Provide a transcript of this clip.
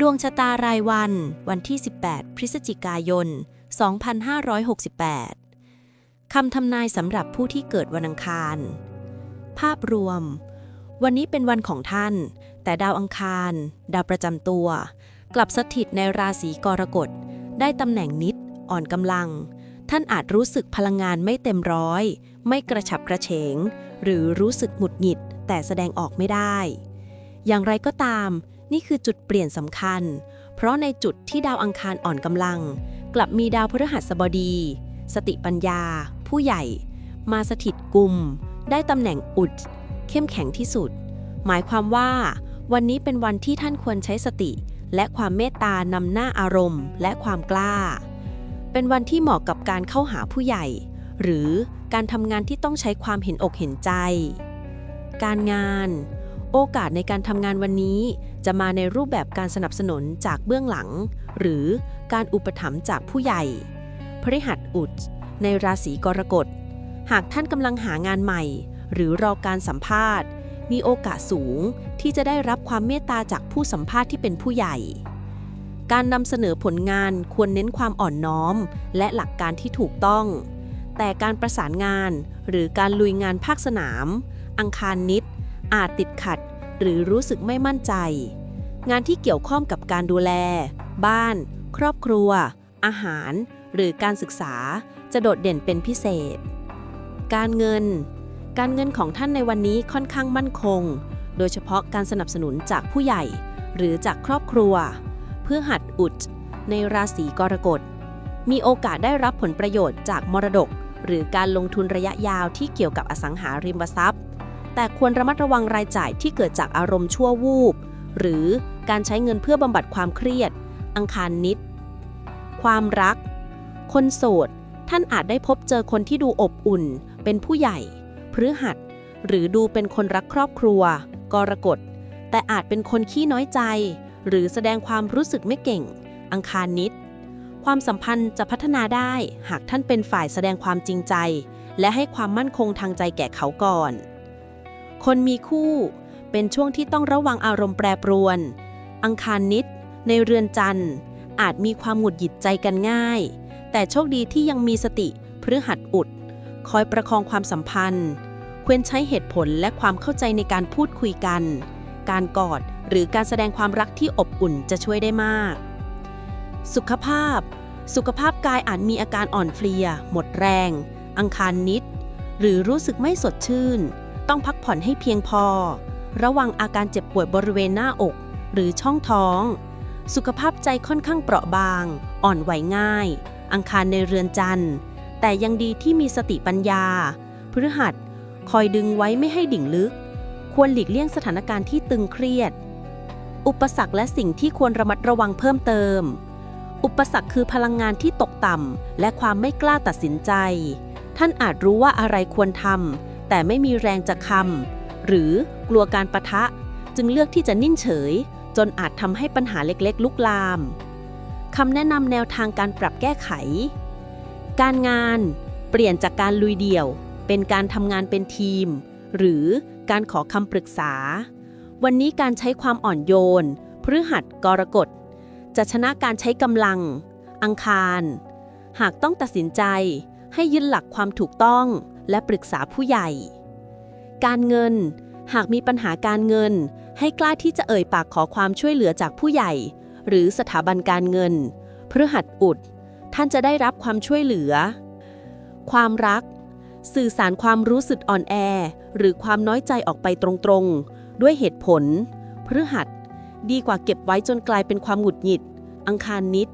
ดวงชะตารายวัน วันที่ 18 พฤศจิกายน 2568 คำทำนายสำหรับผู้ที่เกิดวันอังคาร ภาพรวม วันนี้เป็นวันของท่าน แต่ดาวอังคาร ดาวประจำตัว กลับสถิตในราศีกรกฎ ได้ตำแหน่งนิด อ่อนกำลัง ท่านอาจรู้สึกพลังงานไม่เต็มร้อย ไม่กระฉับกระเฉง หรือรู้สึกหงุดหงิด แต่แสดงออกไม่ได้ อย่างไรก็ตาม นี่คือจุดเปลี่ยนสำคัญ เพราะในจุดที่ดาวอังคารอ่อนกำลัง กลับมีดาวพฤหัสบดี สติปัญญา ผู้ใหญ่ มาสถิตกลุ่ม ได้ตำแหน่งอุด เข้มแข็งที่สุด หมายความว่า วันนี้เป็นวันที่ท่านควรใช้สติ และความเมตตานำหน้าอารมณ์ และความกล้า เป็นวันที่เหมาะกับการเข้าหาผู้ใหญ่ หรือการทำงานที่ต้องใช้ความเห็นอกเห็นใจ การงาน โอกาสในการทำงานวันนี้จะมาในรูปแบบการสนับสนุนจากเบื้องหลัง หรือการอุปถัมภ์จากผู้ใหญ่ พฤหัสอุดในราศีกรกฎ หากท่านกำลังหางานใหม่ หรือรอการสัมภาษณ์ มีโอกาสสูงที่จะได้รับความเมตตาจากผู้สัมภาษณ์ที่เป็นผู้ใหญ่ การนำเสนอผลงานควรเน้นความอ่อนน้อม และหลักการที่ถูกต้อง แต่การประสานงาน หรือการลุยงานภาคสนาม อังคารนิด อาจติดขัด หรือรู้สึกไม่มั่นใจ งานที่เกี่ยวข้องกับการดูแล บ้าน ครอบครัว อาหาร หรือการศึกษาจะโดดเด่นเป็นพิเศษ การเงิน การเงินของท่านในวันนี้ค่อนข้างมั่นคง โดยเฉพาะการสนับสนุนจากผู้ใหญ่ หรือจากครอบครัว เพื่อหัดอุด ในราศีกรกฎ มีโอกาสได้รับผลประโยชน์จากมรดก หรือการลงทุนระยะยาวที่เกี่ยวกับอสังหาริมทรัพย์ แต่ควรระมัดระวังรายจ่ายที่เกิดจากอารมณ์ชั่ววูบ หรือการใช้เงินเพื่อบำบัดความเครียด อังคารนิด ความรัก คนโสด ท่านอาจได้พบเจอคนที่ดูอบอุ่น เป็นผู้ใหญ่ พฤหัส หรือดูเป็นคนรักครอบครัว กรกฎ แต่อาจเป็นคนขี้น้อยใจ หรือแสดงความรู้สึกไม่เก่ง อังคารนิด ความสัมพันธ์จะพัฒนาได้ หากท่านเป็นฝ่ายแสดงความจริงใจ และให้ความมั่นคงทางใจแก่เขาก่อน คนมีคู่ เป็นช่วงที่ต้องระวังอารมณ์แปรปรวน อังคารนิด ในเรือนจันทร์ อาจมีความหงุดหงิดใจกันง่าย แต่โชคดีที่ยังมีสติพฤหัสอุด คอยประคองความสัมพันธ์ ควรใช้เหตุผลและความเข้าใจในการพูดคุยกัน การกอดหรือการแสดงความรักที่อบอุ่นจะช่วยได้มาก สุขภาพ สุขภาพกายอาจมีอาการอ่อนเพลีย หมดแรง อังคารนิด หรือรู้สึกไม่สดชื่น ต้องพักผ่อนให้เพียงพอ ระวังอาการเจ็บปวยบริเวณหน้าอก หรือช่องท้อง สุขภาพใจค่อนข้างเปราะบาง อ่อนไหวง่าย อังคารในเรือนจันทร์ แต่ยังดีที่มีสติปัญญา พฤหัส คอยดึงไว้ไม่ให้ดิ่งลึก ควรหลีกเลี่ยงสถานการณ์ที่ตึงเครียด อุปสรรคและสิ่งที่ควรระมัดระวังเพิ่มเติม อุปสรรคคือพลังงานที่ตกต่ำและความไม่กล้าตัดสินใจ ท่านอาจรู้ว่าอะไรควรทำ แต่ไม่มีแรงจะคำหรือกลัวการประทะ จึงเลือกที่จะนิ่งเฉย จนอาจทำให้ปัญหาเล็กๆ ลุกลามคำแนะนำแนวทางการปรับแก้ไข การงานเปลี่ยนจากการลุยเดี่ยว เป็นการทำงานเป็นทีม หรือการขอคำปรึกษา วันนี้การใช้ความอ่อนโยนพฤหัสกรกฎ จะชนะการใช้กำลัง อังคาร หากต้องตัดสินใจให้ยึดหลักความถูกต้อง และปรึกษาผู้ใหญ่ การเงิน หากมีปัญหาการเงิน ให้กล้าที่จะเอ่ยปากขอความช่วยเหลือจากผู้ใหญ่ หรือสถาบันการเงินพฤหัสอุด ท่านจะได้รับความช่วยเหลือ ความรัก สื่อสารความรู้สึกอ่อนแอ หรือความน้อยใจออกไปตรงๆ ด้วยเหตุผลพฤหัส ดีกว่าเก็บไว้จนกลายเป็นความหงุดหงิด อังคารนิด